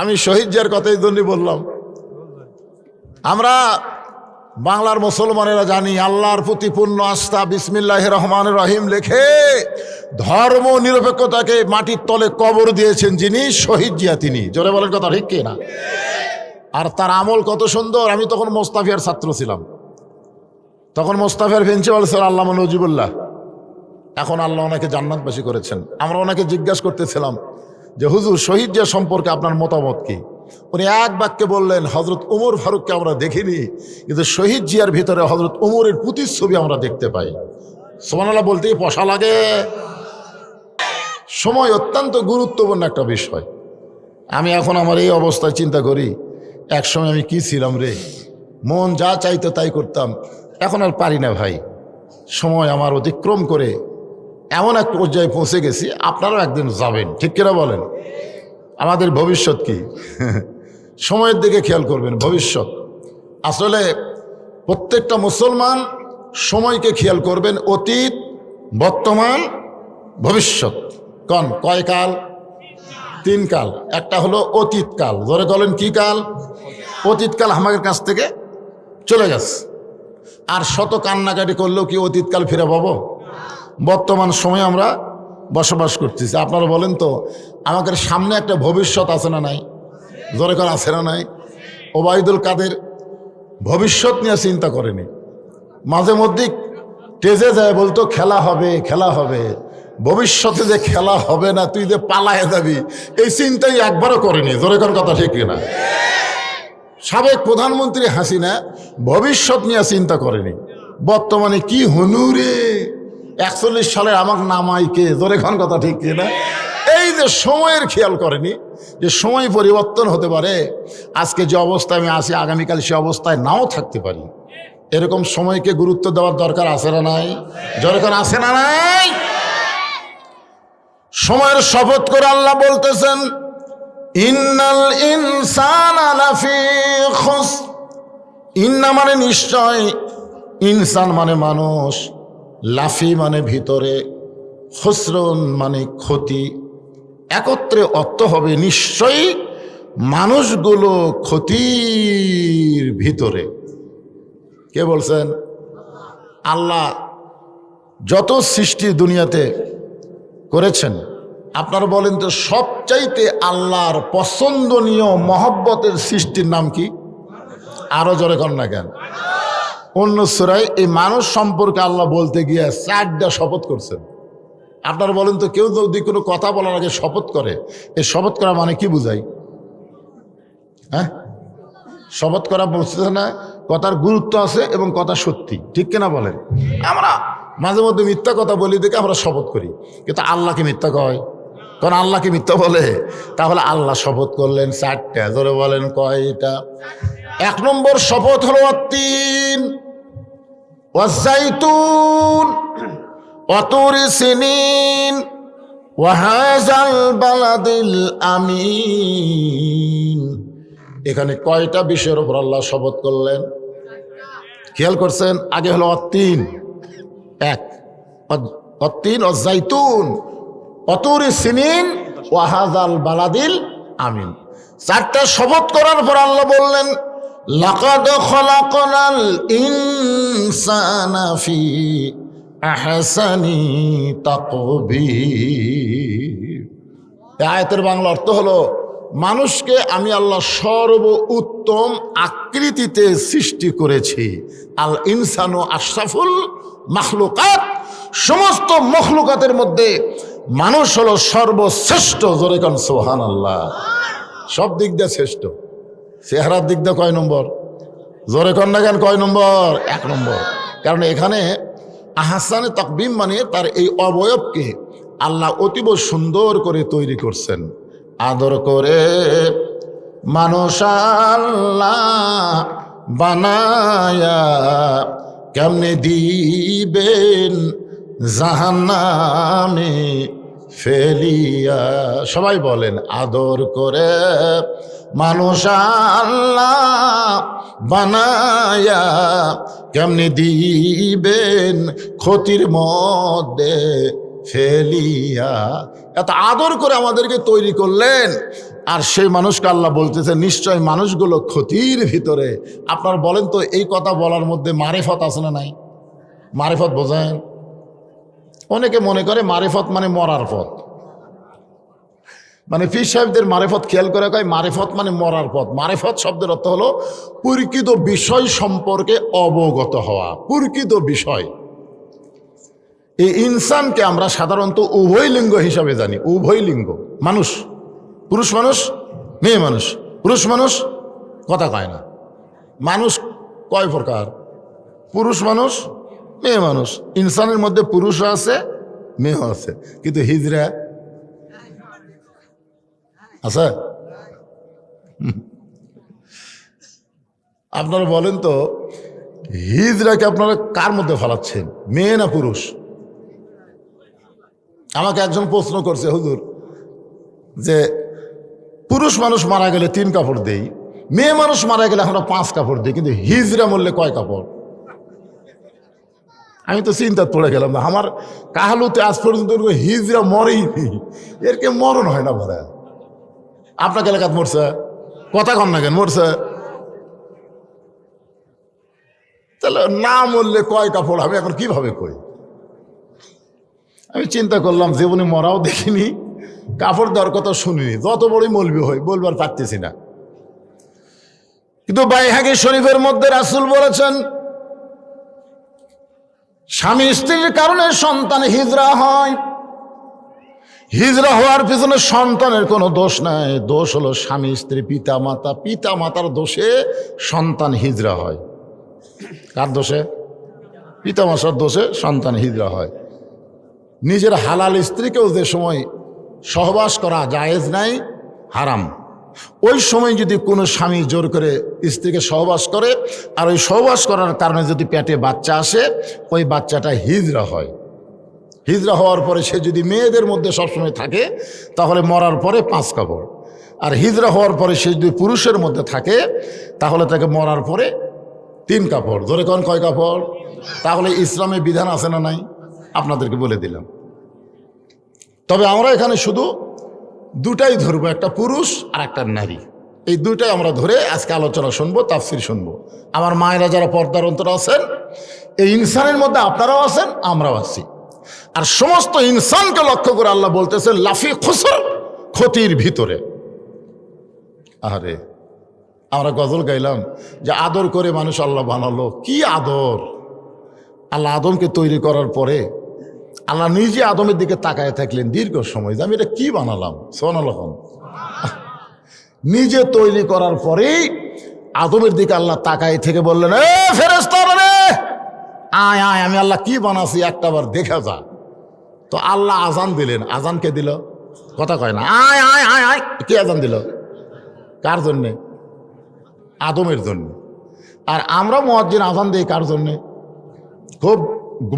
আমি শহীদ জিয়ার কথাই জন্য বললাম। আমরা বাংলার মুসলমানেরা জানি, আল্লাহর প্রতি পূর্ণ আস্থা বিসমিল্লাহ রহমান রহিম লেখে ধর্ম নিরপেক্ষতাকে মাটির তলে কবর দিয়েছেন যিনি, শহীদ জিয়া তিনি। জোরে বলেন কথা ঠিক কি না আর তার আমল কত সুন্দর, আমি তখন মোস্তাফিয়ার ছাত্র ছিলাম। তখন মোস্তাফিয়ার প্রিন্সিপাল স্যার আল্লাহ নজিবুল্লাহ। এখন আল্লাহ ওনাকে জান্নাতবাসী করেছেন। আমরা ওনাকে জিজ্ঞাসা করতেছিলাম যে হুজুর শহীদ জিয়া সম্পর্কে আপনার মতামত কি? উনি এক বাক্যে বললেন হজরত উমর ফারুককে আমরা দেখিনি, কিন্তু শহীদ জিয়ার ভিতরে হজরত উমরের প্রতিচ্ছবি আমরা দেখতে পাই। সোমানাল্লাহ বলতেই পশা লাগে। সময় অত্যন্ত গুরুত্বপূর্ণ একটা বিষয়। আমি এখন আমার এই অবস্থায় চিন্তা করি, একসময় আমি কি ছিলাম রে? মন যা চাইতো তাই করতাম, এখন আর পারি না ভাই। সময় আমার অতিক্রম করে এমন এক পর্যায়ে পৌঁছে গেছি, আপনারাও একদিন যাবেন, ঠিক কিনা বলেন? আমাদের ভবিষ্যৎ কি? সময়ের দিকে খেয়াল করবেন, ভবিষ্যৎ। আসলে প্রত্যেকটা মুসলমান সময়কে খেয়াল করবেন, অতীত, বর্তমান, ভবিষ্যৎ। কন, কয় কাল? তিন কাল। একটা হলো অতীতকাল ধরে বলেন কি কাল? অতীতকাল আমাদের কাছ থেকে চলে গেছে। আর শত কান্নাকাটি করলেও কি অতীতকাল ফিরে পাবো? বর্তমান সময়ে আমরা বসবাস করতেছি। আপনারা বলেন তো, আমাদের সামনে একটা ভবিষ্যৎ আছে না নাই? জোরে করে আছে না নাই? ওবায়দুল কাদের ভবিষ্যৎ নিয়ে চিন্তা করেনি। মাঝে মধ্যে টেজে যায় বলতো, খেলা হবে খেলা হবে। ভবিষ্যতে যে খেলা হবে না, তুই যে পালায় যাবি। এই চিন্তাই একবারও করেনি। জোরে কোন কথা ঠিক না সাবেক প্রধানমন্ত্রী হাসিনা ভবিষ্যৎ নিয়ে চিন্তা করেনি। বর্তমানে কি হনুরে একচল্লিশ সালে আমাকে নামাই কে? জোরে খান কথা ঠিক না? এই যে সময়ের খেয়াল করেনি, যে সময় পরিবর্তন হতে পারে, আজকে যে অবস্থায় আমি আসি আগামীকাল সে অবস্থায় নাও থাকতে পারি। এরকম সময়কে গুরুত্ব দেওয়ার দরকার আছে না নাই? দরকার আছে না নাই? সময়ের শপথ করে আল্লাহ বলতেছেন, ইন্নাল ইনসান ইন্না মানে নিশ্চয়, ইনসান মানে মানুষ। লাফি মানে ভিতরে, খসরন মানে ক্ষতি। একত্রে অর্থ হবে নিশ্চয়ই মানুষগুলো ক্ষতির ভিতরে। কে বলছেন? আল্লাহ যত সৃষ্টি দুনিয়াতে করেছেন, আপনারা বলেন তো সবচাইতে আল্লাহর পছন্দনীয় মহব্বতের সৃষ্টির নাম কি? আরও জোরে কর না কেন। অন্য সুরাই এই মানুষ সম্পর্কে আল্লাহ বলতে গিয়ে চারটা শপথ করছেন। আপনারা বলেন তো, কেউ যদি কোনো কথা বলার আগে শপথ করে, এই শপথ করা মানে কি বুঝাই? হ্যাঁ? শপথ করা বলছে না, কথার গুরুত্ব আছে এবং কথা সত্যি, ঠিক কিনা বলেন? আমরা মাঝে মধ্যে মিথ্যা কথা বলি দেখে আমরা শপথ করি, কিন্তু আল্লাহকে মিথ্যা কয়? কারণ আল্লাহকে মিথ্যা বলে? তাহলে আল্লাহ শপথ করলেন চারটা ধরে বলেন কয়টা? এক নম্বর শপথ হলো তিন। ওয়াজাইতুন অতুরি সিনিন ওয়াহাজাল বালাদিল আমিন এখানে কয়টা বিষয়ের উপর আল্লাহ শপথ করলেন? খেয়াল করছেন? আগে হলো অতিন এক। অতিন অজাইতুন অতুরি সিনিন ওয়াহাজাল বালাদিল আমিন। চারটা শপথ করার পর আল্লাহ বললেন খলাকনাল ইনসানা ফি আহসানি তাকবীর। এই আয়াতের বাংলা অর্থ হলো, মানুষকে আমি আল্লাহ সর্ব উত্তম আকৃতিতে সৃষ্টি করেছি। আল ইনসানু আশরাফুল মাখলুকাত। সমস্ত মখলুকাতের মধ্যে মানুষ হলো সর্বশ্রেষ্ঠ। জোরেকান সোহান আল্লাহ সব দিক দিয়ে শ্রেষ্ঠ। চেহারার দিক দিয়ে কয় নম্বর? জোরে কন্যা জ্ঞান কয় নম্বর? এক নম্বর। কারণ এখানে আহাসানে তকবিম মানে তার এই অবয়বকে আল্লাহ অতীব সুন্দর করে তৈরি করছেন। আদর করে মানুষ আল্লাহ বানায়া কেমনে দিবেন জাহান্নামে ফেলিয়া। সবাই বলেন, আদর করে মানুষ আল্লাহ বানায়া কেমনি দিবেন ক্ষতির মধ্যে ফেলিয়া। এত আদর করে আমাদেরকে তৈরি করলেন। আর সেই মানুষকে আল্লাহ বলতেছে, নিশ্চয় মানুষগুলো ক্ষতির ভিতরে। আপনার বলেন তো, এই কথা বলার মধ্যে মারেফত আছে না নাই? মারেফত বোঝেন? অনেকে মনে করে মারেফত মানে মরার পথ। মানে ফির সাহেবদের মারেফত খেয়াল করে কয়, মারেফত মানে মরার পথ। মারেফত শব্দের অর্থ হলো পরিকৃত বিষয় সম্পর্কে অবগত হওয়া, পরিকৃত বিষয়। এই ইনসানকে আমরা সাধারণত উভয় লিঙ্গ হিসাবে জানি, উভয় লিঙ্গ। মানুষ, পুরুষ মানুষ, মেয়ে মানুষ। পুরুষ মানুষ, কথা কয় না। মানুষ কয় প্রকার? পুরুষ মানুষ, মেয়ে মানুষ। ইনসানের মধ্যে পুরুষও আছে, মেয়েও আছে। কিন্তু হিজরা আছে আপনারা বলেন তো হিজরাকে আপনারা কার মধ্যে ফেলাচ্ছেন, মেয়ে না পুরুষ? আমাকে একজন প্রশ্ন করছে, হুজুর, যে পুরুষ মানুষ মারা গেলে তিন কাপড় দেই, মেয়ে মানুষ মারা গেলে আমরা পাঁচ কাপড় দিই, কিন্তু হিজরা মরলে কয় কাপড়? আমি তো চিন্তা পড়ে গেলাম না, আমার কাহালুতে আজ পর্যন্ত হিজরা মরেই নেই এর কে মরণ হয় না ভরা আপনাকে এলাকাত মরছে। কথা কন না কেন, মরছে। তাহলে না মরলে কয় কাপড় আমি এখন কীভাবে কই আমি চিন্তা করলাম, জীবনে মরাও দেখিনি, কাপড় দেওয়ার কথা শুনিনি। যত বড়ই মলবি হই বলবার পারতেছি না। কিন্তু বাইহাগি শরীফের মধ্যে রাসুল বলেছেন, স্বামী স্ত্রীর কারণে সন্তান হিজরা হয়। হিজরা হওয়ার পিছনে সন্তানের কোনো দোষ নাই। দোষ হলো স্বামী, স্ত্রী, পিতা, মাতা। পিতা, মাতার দোষে সন্তান হিজরা হয়। কার দোষে? পিতা, মাতার দোষে সন্তান হিজরা হয়। নিজের হালাল স্ত্রীকেও যে সময় সহবাস করা জায়েজ নাই, হারাম। ওই সময় যদি কোনো স্বামী জোর করে স্ত্রীকে সহবাস করে, আর ওই সহবাস করার কারণে যদি পেটে বাচ্চা আসে, ওই বাচ্চাটা হিজরা হয়। হিজরা হওয়ার পরে সে যদি মেয়েদের মধ্যে সবসময় থাকে, তাহলে মরার পরে পাঁচ কাপড় আর হিজরা হওয়ার পরে সে যদি পুরুষের মধ্যে থাকে, তাহলে তাকে মরার পরে তিন কাপড়। ধরে কোন কয় কাপড়? তাহলে ইসলামে বিধান আছে না নাই? আপনাদেরকে বলে দিলাম। তবে আমরা এখানে শুধু দুটাই ধরবো, একটা পুরুষ আর একটা নারী। এই দুটাই আমরা ধরে আজকে আলোচনা শুনব, তাফসির শুনব। আমার মায়েরা যারা পর্দার অন্তর আছেন, এই ইনসানের মধ্যে আপনারাও আছেন, আমরাও আছি। আর সমস্ত ইনসানকে লক্ষ্য করে আল্লাহ বলতেছেন, লাফি খুসর ক্ষতির ভিতরে। আরে, আমরা গজল গাইলাম যে আদর করে মানুষ আল্লাহ বানালো। কি আদর? আল্লাহ আদমকে তৈরি করার পরে আল্লাহ নিজে আদমের দিকে তাকায় থাকলেন দীর্ঘ সময়। যে আমি এটা কি বানালাম? সোনালখন নিজে তৈরি করার পরেই আদমের দিকে আল্লাহ তাকায় থেকে বললেন, এ ফেরেস্তা রে আয় আয়, আমি আল্লাহ কি বানাছি একটা বার দেখা যা তো আল্লাহ আজান দিলেন। আজান কে দিল? কথা কয় না। আয় আয় আয় আয়। কে আজান দিল? কার জন্যে? আদমের জন্য। আর আমরা মহাজিন আজান দিই কার জন্যে? খুব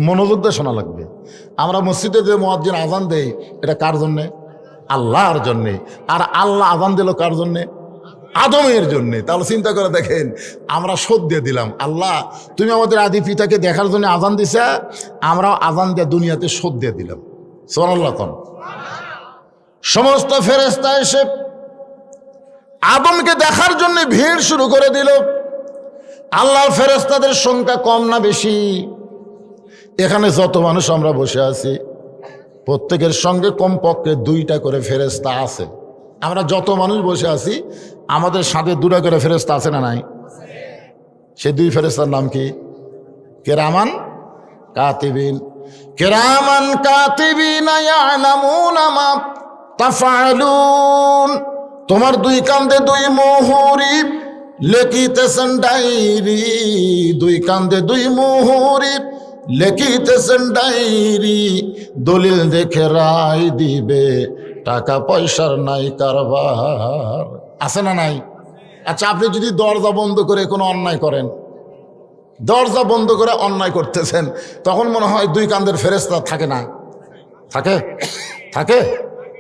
মনোযোগ দিয়ে শোনা লাগবে। আমরা মসজিদে যে মহাজিন আজান দেই, এটা কার জন্যে? আল্লাহর জন্যে। আর আল্লাহ আজান দিল কার জন্যে? আদমের জন্যে। তাহলে চিন্তা করে দেখেন, আমরা শোধ দিয়ে দিলাম। আল্লাহ, তুমি আমাদের আদি পিতাকে দেখার জন্য আজান দিছা, আমরাও আজান দিয়ে দুনিয়াতে শোধ দিয়ে দিলাম। সোনাল্লাহ সমস্ত ফেরেস্তা এসে আদমকে দেখার জন্য ভিড় শুরু করে দিল। আল্লাহর ফেরেস্তাদের সংখ্যা কম না বেশি? এখানে যত মানুষ আমরা বসে আছি, প্রত্যেকের সঙ্গে কমপক্ষে দুইটা করে ফেরেস্তা আছে। আমরা যত মানুষ বসে আছি, আমাদের সাথে দুটা করে ফেরেস্তা আছে না নাই? সে দুই ফেরেস্তার নাম কি? কেরামান কাতিবিন। কেরামান কাতিবিন তাফআলুন। তোমার দুই কান্দে দুই মোহরি, লেখিতেছেন ডাইরি দুই কান্দে দুই মোহরি, লেখিতেছেন ডাইরি দলিল দেখে রায় দিবে। টাকা পয়সার নাই কারবার। আছে না নাই? আচ্ছা আপনি যদি দরজা বন্ধ করে কোনো অন্যায় করেন, দরজা বন্ধ করে অন্যায় করতেছেন, তখন মনে হয় দুই কান্দের ফেরেস্তা থাকে না। থাকে? থাকে?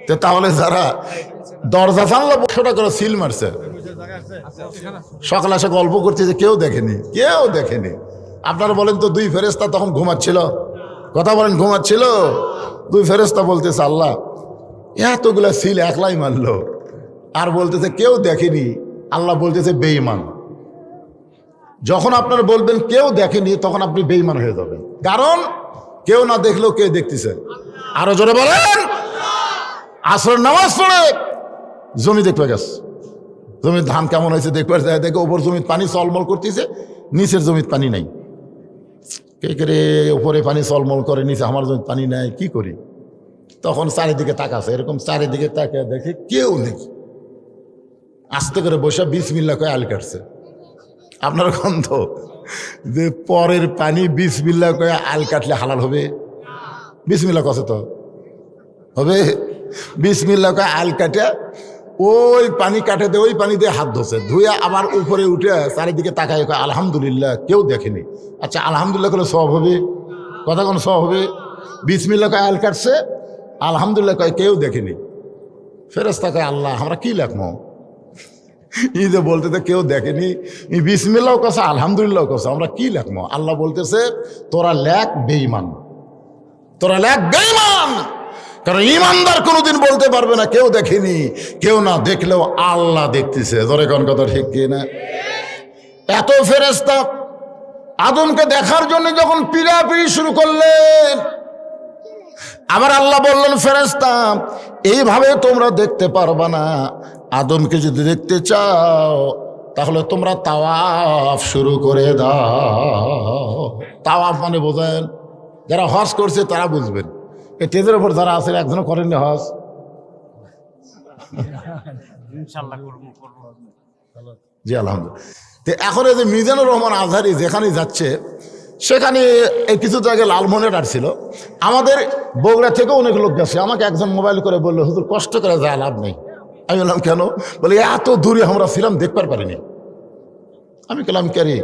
তো তাহলে যারা দরজা জানলা বসোটা করে সিল মারছে, সকালে এসে গল্প করছে যে কেউ দেখেনি কেউ দেখেনি। আপনারা বলেন তো দুই ফেরেস্তা তখন ঘুমাচ্ছিল? কথা বলেন, ঘুমাচ্ছিল? দুই ফেরেস্তা বলতেছে, আল্লাহ এতগুলা সিল একলাই মারলো। আর বলতেছে, কেউ দেখেনি। আল্লাহ বলতেছে বেইমান যখন আপনারা বলবেন, কেউ দেখেনি, তখন আপনি বেইমান হয়ে যাবেন। কারণ, কেউ না দেখলেও কে দেখতেছে? আরও জোরে বলেন। আসর নামাজ পড়ে জমি দেখতে গেছে। জমির ধান কেমন হয়েছে যায় দেখে ওপর জমির পানি চলমল করতেছে, নিচের জমির পানি নাই। কে করে উপরে পানি চলমল করে, নিচে আমার জমির পানি নাই, কি করি? তখন চারিদিকে তাকাছে, এরকম চারিদিকে তাকে দেখে কেউ নেই। আস্তে করে বসে বিশ মিল্লা করে আল কাটছে। আপনার গন্ধ? যে পরের পানি বিশ মিল্লা করে আল কাটলে হালাল হবে? বিশ মিল্লা কছে তো। হবে? বিশ মিল্লা করে আল কাটে ওই পানি কাটে দিয়ে ওই পানি দিয়ে হাত ধোছে ধুয়ে আবার উপরে উঠে চারিদিকে তাকায় কয় আলহামদুলিল্লাহ, কেউ দেখেনি। আচ্ছা আলহামদুলিল্লাহ করে সব হবে? কথা কোনো সব হবে? বিশ মিল্লা কয় আল কাটছে আলহামদুলিল্লাহ কয়, কেউ দেখেনি। ফেরেস্তা কয়, আল্লাহ, আমরা কি লেখবো? ই যে বলতেছে, কেউ দেখেনি। বিসমিল্লাও কথা আলহামদুলিল্লাহ কথা আমরা কি লেখবো? আল্লাহ বলতেছে, তোরা লেখ বেইমান তোরা লেখ বেইমান কারণ ইমানদার কোনোদিন বলতে পারবে না, কেউ দেখেনি। কেউ না দেখলেও আল্লাহ দেখতেছে। ধরে কোন কথা ঠিক কি না? এত ফেরেস্তা আদমকে দেখার জন্য যখন পিড়াপিড়ি শুরু করলেন আবার আল্লাহ বললেন ফেরেস্তা এইভাবে তোমরা দেখতে পারবা না। আদমকে যদি দেখতে চাও তাহলে তোমরা তাওয়াফ শুরু করে দাও। তাওয়াফ মানে বোঝেন যারা হজ করছে তারা বুঝবেন। এই টেজের ওপর যারা আছে একজনও করেননি হজ? করব জি আলহামদুলিল্লাহ। তো এখন এই যে মিজানুর রহমান আজহারি যেখানে যাচ্ছে সেখানে এই কিছু জায়গায় লালমোহনের ছিল। আমাদের বগুড়া থেকেও অনেক লোক গেছে। আমাকে একজন মোবাইল করে বলল, হুজুর, কষ্ট করে যা লাভ নেই। আমি বললাম, কেন? বলে, এত দূরে আমরা ছিলাম, দেখবার পারিনি। আমি বললাম ক্যারি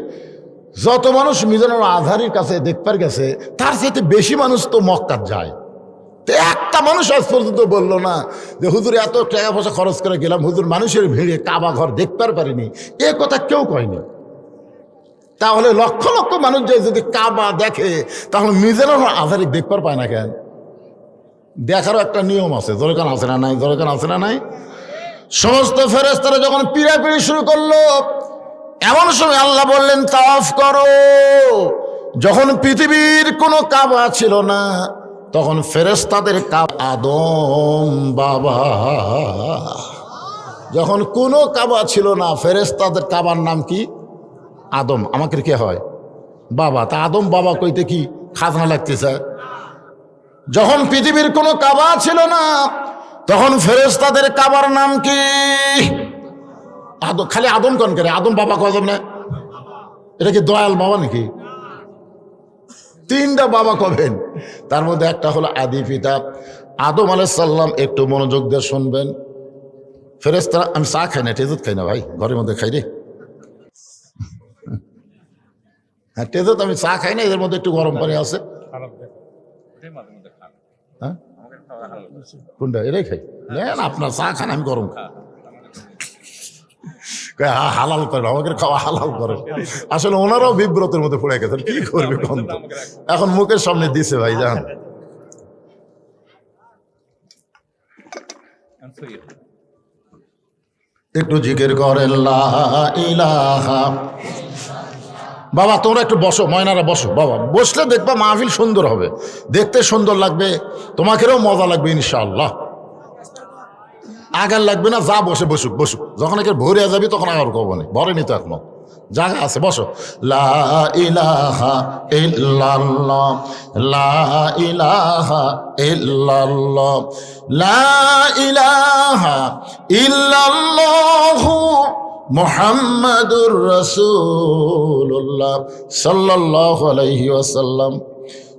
যত মানুষ মিজানুর আজহারির কাছে দেখবার গেছে, তার সাথে বেশি মানুষ তো মক্কার যায়। তো একটা মানুষ আজ পর্যন্ত বলল না যে, হুজুর, এত টাকা পয়সা খরচ করে গেলাম, হুজুর, মানুষের ভিড়ে কাবা ঘর দেখতে পারিনি। এ কথা কেউ কয়নি। তাহলে লক্ষ লক্ষ মানুষ যে যদি কাবা দেখে, তাহলে মিজানুর আধারিক দেখবার পায় না কেন? দেখারও একটা নিয়ম আছে, জরকান আছে না নাই? জরকান আছে না নাই? সমস্ত ফেরেস্তারা যখন পিড়াপিড়ি শুরু করল, এমন সময় আল্লাহ বললেন তাফ করো। যখন পৃথিবীর কোনো কাবা ছিল না, তখন ফেরেস্তাদের কাব আদম বাবা। যখন কোনো কাবা ছিল না ফেরেস্তাদের কাবার নাম কি? আদম আমাকে কে হয়? বাবা। তা আদম বাবা কইতে কি খাজনা লাগতেছে? যখন পৃথিবীর কোনো কাবা ছিল না, তখন ফেরেস্তাদের কাবার নাম কি? আদম, খালি আদম কন করে? আদম বাবা কদম না এটা কি দয়াল বাবা নাকি? তিনটা বাবা কবেন? তার মধ্যে একটা হলো আদি পিতা। আদম আলাইসাল্লাম একটু মনোযোগ দিয়ে শুনবেন। ফেরেস্তারা আমি চা খাই না, টেজুত খাই না ভাই, ঘরের মধ্যে খাই রে। হ্যাঁ টেজুত আমি চা খাই না এদের মধ্যে একটু গরম পানি আছে। হ্যাঁ? কোনটা? এটাই খাই নেন আপনার চা খান আমি গরম খাই। হালাল করেন আমাকে খাওয়া হালাল করেন। আসলে ওনারাও বিব্রতের মধ্যে পড়ে গেছেন কি করবে এখন মুখের সামনে দিছে ভাই জান। একটু জিজ্ঞের করেন লা ইলাহা বাবা, তোমরা একটু বসো, ময়নারা বসো। বাবা, বসলে দেখবা মাহফিল সুন্দর হবে। দেখতে সুন্দর লাগবে, তোমাকেও মজা লাগবে, ইনশাআল্লাহ। আগার লাগবে না, যা বসে বসুক বসুক। যখন একে ভরে যাবি, তখন আগার কব না ভরেনি তো এখনও জায়গা আছে, বসো। লা ইলাহা ইল্লাল্লাহ ইলাহা ইল্লাল্লাহু মুহাম্মাদুর রসুল্লাহ সাল্লাল্লাহু আলাইহি ওয়াসাল্লাম।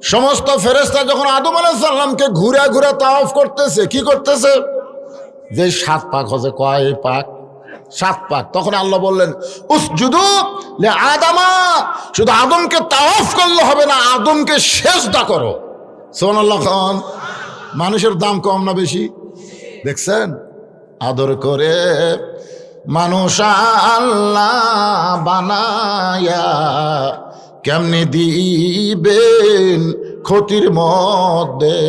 সমস্ত ফেরেশতা যখন আদম আলাইহিস সালামকে ঘুরে ঘুরে তাওয়াফ করতেছে, কি করতেছে? যে সাত পাক হচ্ছে কয় পাক? সাত পাক। তখন আল্লাহ বললেন, উসজুদু আদামা, শুধু আদমকে তাওয়াফ করলে হবে না, আদমকে শেষ শেষদা করো। সোনাল্লাহ খান। মানুষের দাম কম না বেশি? দেখছেন? আদর করে মানুষ আল্লাহ বানায়া কেমনে দিবেন ক্ষতির মধ্যে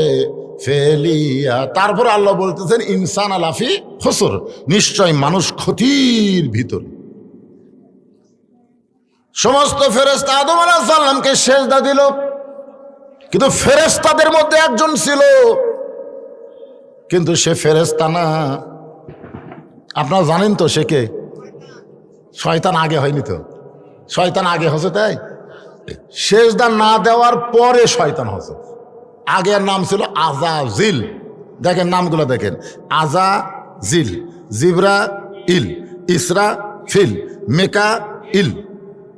ফেলিয়া? তারপর আল্লাহ বলতেছেন, ইনসান আলাফি হসর নিশ্চয় মানুষ ক্ষতির ভিতরে। সমস্ত ফেরেস্তা আদম আলাহ সাল্লামকে সেজদা দিল, কিন্তু ফেরেস্তাদের মধ্যে একজন ছিল, কিন্তু সে ফেরেস্তা না। আপনারা জানেন তো সে কে? শয়তান আগে হয়নি তো। শয়তান আগে হচ্ছে তাই? সেজদা না দেওয়ার পরে শয়তান হচ্ছে আগের নাম ছিল আজা জিল দেখেন নামগুলো দেখেন। আজা জিল জিবরা ইল ইসরা ফিল মেকা ইল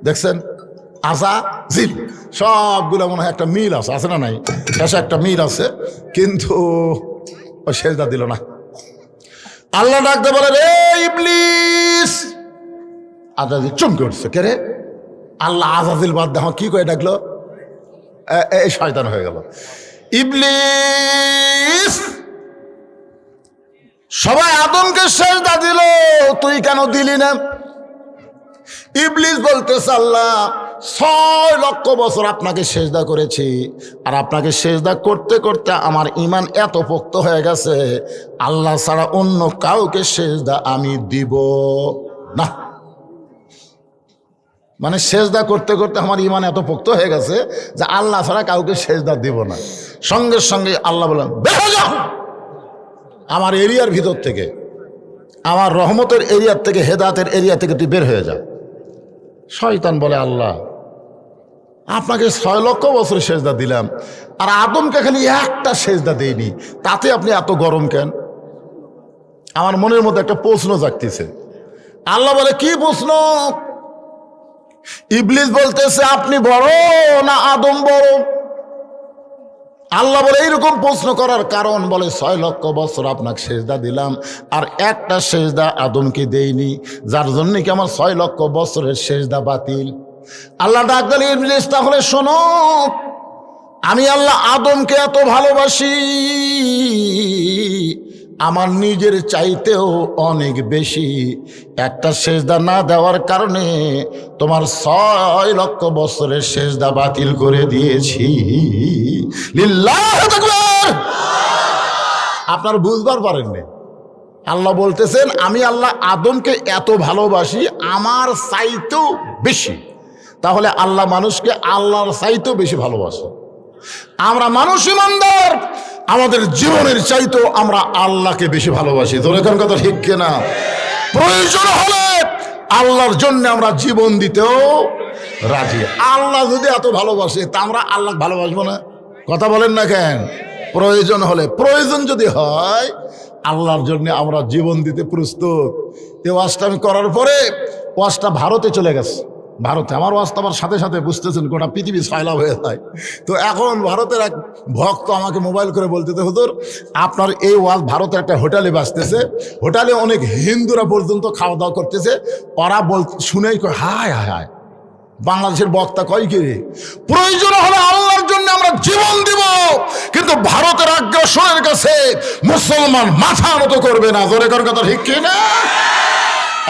দেখছেন? আজা জিল সবগুলো মনে হয় একটা মিল আছে আছে না নাই? শেষে একটা মিল আছে, কিন্তু ও সেজদা দিল না। আল্লাহ ডাকতে বলে, রে ইবলিস! আজাদিল চমকে উঠছে। কে রে? আল্লাহ আজাদিল বাদ দেখ কি করে ডাকলো? এই শয়তান হয়ে গেল। ইবলিস! সবাই আদমকে শেষ দা দিল। তুই কেন দিলি না? ইবলিস বলতেছে, আল্লাহ, ছয় লক্ষ বছর আপনাকে সেজদা করেছি। আর আপনাকে সেজদা করতে করতে আমার ইমান এত পোক্ত হয়ে গেছে, আল্লাহ ছাড়া অন্য কাউকে সেজদা আমি দিব না। মানে সেজদা করতে করতে আমার ইমান এত পোক্ত হয়ে গেছে যে আল্লাহ ছাড়া কাউকে সেজদা দিব না। সঙ্গে সঙ্গে আল্লাহ যাও। আমার এরিয়ার ভিতর থেকে, আমার রহমতের এরিয়ার থেকে হেদাতের এরিয়া থেকে তুই বের হয়ে যা। শয়তান বলে আল্লাহ। আপনাকে ছয় লক্ষ বছর সেজদা দিলাম, আর আদমকে খালি একটা সেজদা দেয়নি তাতে আপনি এত গরম কেন? আমার মনের মধ্যে একটা প্রশ্ন জাগতেছে। আল্লাহ বলে, কি প্রশ্ন? ইবলিস বলতেছে, আপনি বড় না আদম বড়? আল্লাহ বলে, এইরকম প্রশ্ন করার কারণ বলে, ছয় লক্ষ বছর আপনাকে সেজদা দিলাম। আর একটা সেজদা আদমকে দেইনি। যার জন্য কি আমার ছয় লক্ষ বছরের সেজদা বাতিল? আল্লাহ ডাক দিলে ইবলিস, তাহলে শোনো, আমি আল্লাহ আদমকে এত ভালোবাসি। আমার নিজের চাইতেও অনেক বেশি। একটা সেজদা না দেওয়ার কারণে তোমার ছয় লক্ষ বছরের সেজদা বাতিল করে দিয়েছি! আপনার বুঝবার পারেননি আল্লাহ বলতেছেন, আমি আল্লাহ আদমকে এত ভালোবাসি, আমার চাইতেও বেশি। তাহলে আল্লাহ মানুষকে আল্লাহর চাইতেও বেশি ভালোবাসে। আমরা মানুষ ইমানদার, আমাদের জীবনের চাইতেও আমরা আল্লাহকে বেশি ভালোবাসি। তোর এখন কথা ঠিক কিনা? প্রয়োজন হলে আল্লাহর জন্য আমরা জীবন দিতেও রাজি। আল্লাহ যদি এত ভালোবাসে, তা আমরা আল্লাহ ভালোবাসবো না। কথা বলেন না কেন? প্রয়োজন হলে। প্রয়োজন যদি হয়, আল্লাহর জন্য আমরা জীবন দিতে প্রস্তুত। এই ওয়াজটা আমি করার পরে ওয়াজটা ভারতে চলে গেছে। ভারতে। আমার ওয়াজটা আমার সাথে সাথে বুঝতেছেন, গোটা পৃথিবী সয়লাভ হয়ে যায়। তো এখন ভারতের এক ভক্ত আমাকে মোবাইল করে বলতেছে হুজুর, আপনার এই ওয়াজ ভারতের একটা হোটেলে বাসতেছে হোটেলে অনেক হিন্দুরা পর্যন্ত খাওয়া দাওয়া করতেছে। ওরা বল শুনেই হায় হায় হায়। বাংলাদেশের বক্তা কয় কি প্রয়োজন হলে আল্লাহর জন্য আমরা জীবন দিব, কিন্তু ভারতের আগ্রাসনের কাছে মুসলমান মাথা মতো করবে না। জোরে কর কথা ঠিক কি না?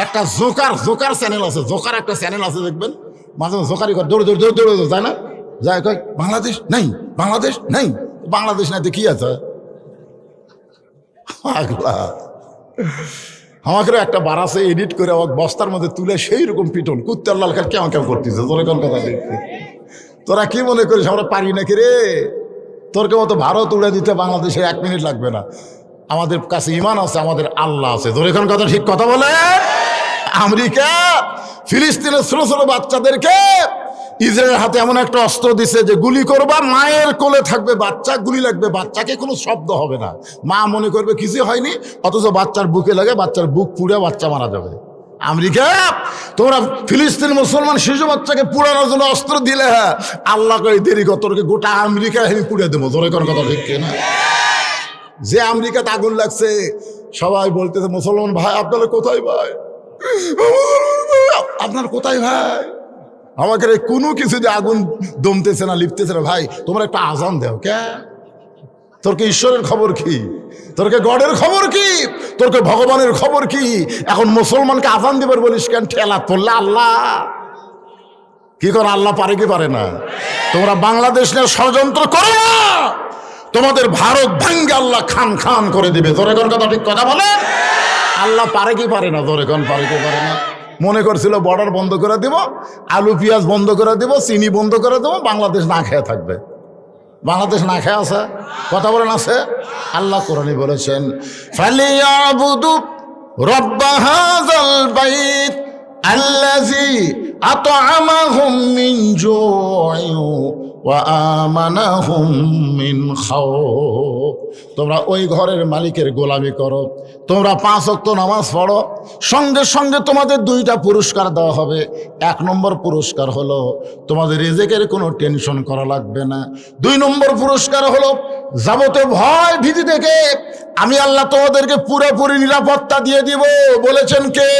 একটা জোকার জোকার চ্যানেল আছে, জোকার একটা চ্যানেল আছে দেখবেন। মাঝে মাঝে জোকারি করে, দৌড়ে দৌড়ে দৌড়ে দৌড়ে, যায় না? যায়, কয়, বাংলাদেশ নাই বাংলাদেশ নাই বাংলাদেশ নাই, তো কি আছে? পাগলা। আমাকে একটা বারাসে এডিট করে আমার বস্তার মধ্যে তুলে সেই রকম পিটন। কুত্তার লাল কার কেমন কেমন করতেছে? তোরা কোন কথা দেখতে। তোরা কি মনে করিস, আমরা পারি নাকি রে? তোর কে মতো ভারত উড়ে দিতে বাংলাদেশে এক মিনিট লাগবে না। আমাদের কাছে ইমান আছে, আমাদের আল্লাহ আছে। তোর এখন কথা ঠিক কথা বলে? আমেরিকা, ফিলিস্তিনের ছোট ছোট বাচ্চাদেরকে ইসরায়েলের হাতে এমন একটা অস্ত্র দিছে যে গুলি করবা, মায়ের কোলে থাকবে বাচ্চা, গুলি লাগবে বাচ্চাকে, কোনো শব্দ হবে না। মা মনে করবে কিছু হয়নি, অথচ বাচ্চার বুকে লাগে, বাচ্চার বুক পুড়ে বাচ্চা মারা যাবে। আমেরিকা, তোমরা ফিলিস্তিন মুসলমান শিশু বাচ্চাকে পুরানোর জন্য অস্ত্র দিলে হ্যাঁ। আল্লাহ করে দেরি কর গোটা আমেরিকা আমি পুড়ে দেবো। তোর কোন কথা ঠিক না যে আমেরিকাতে আগুন লাগছে, সবাই বলতেছে, মুসলমান ভাই, আপনারা কোথায় ভাই, আপনার কোথায় ভাই? আমাকে কোনো কিছু যে আগুন দমতেছে না, লিপতেছে না। ভাই, তোমরা একটা আজান দেও, কে? তোরকে ঈশ্বরের খবর কি? তোরকে গডের খবর কি? তোরকে ভগবানের খবর কি? এখন মুসলমানকে আজান দিবার বলিস কেন? ঠেলা তোরলে আল্লাহ। কি করে আল্লাহ পারে কি পারে না? তোমরা বাংলাদেশ নিয়ে ষড়যন্ত্র করো না। তোমাদের ভারত ভাঙ্গে আল্লাহ খান খান করে দিবে। জোরে কোন কথা ঠিক কথা বলে আল্লাহ পারে কি পারে না? জোরে কোন পারে কি পারে না? মনে করছিল বর্ডার বন্ধ করে দিব, আলু, পেঁয়াজ বন্ধ করে দিব, চিনি বন্ধ করে দেবো, বাংলাদেশ না খেয়ে থাকবে। বাংলাদেশ না খেয়ে আছে? কথা বলেন আছে? আল্লাহ কোরআনে বলেছেন, ফালিয়াবুদু মিন আমানাহুম মিন খাউফ তোমরা ওই ঘরের মালিকের গোলামি করো। তোমরা পাঁচ ওয়াক্ত নামাজ পড়ো। সঙ্গে সঙ্গে তোমাদের দুইটা পুরস্কার দেওয়া হবে। এক নম্বর পুরস্কার হলো তোমাদের রেজেকের কোনো টেনশন করা লাগবে না। দুই নম্বর পুরস্কার হলো যাবতীয় ভয় ভীতি থেকে আমি আল্লাহ তোমাদেরকে পুরোপুরি নিরাপত্তা দিয়ে দিব। বলেছেন কে?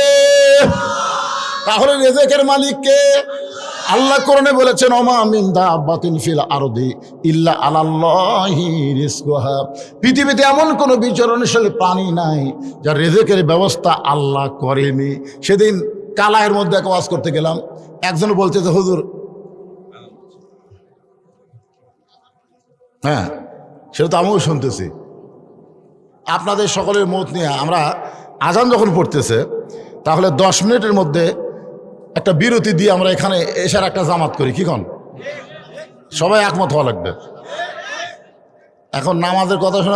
তাহলে রেজেকের মালিক কে? আল্লাহ কোরআনে বলেছেন, ওমা দাব্বাতিন ফিল আরদি ইল্লা আলাল্লাহি রিজকুহা। পৃথিবীতে এমন কোনো বিচরণশীল প্রাণী নাই, যার রেজেকের ব্যবস্থা আল্লাহ করেনি। সেদিন কালায়ের মধ্যে এক ওয়াজ করতে গেলাম। একজন বলছে যে হুজুর হ্যাঁ সেটা তো আমিও শুনতেছি। আপনাদের সকলের মত নিয়ে আমরা আজান যখন পড়তেছে, তাহলে দশ মিনিটের মধ্যে একটা বিরতি দিয়ে আমরা এখানে এসার একটা জামাত করি। কি কন? সবাই একমত হওয়া লাগবে। এখন নামাজের কথা শোনা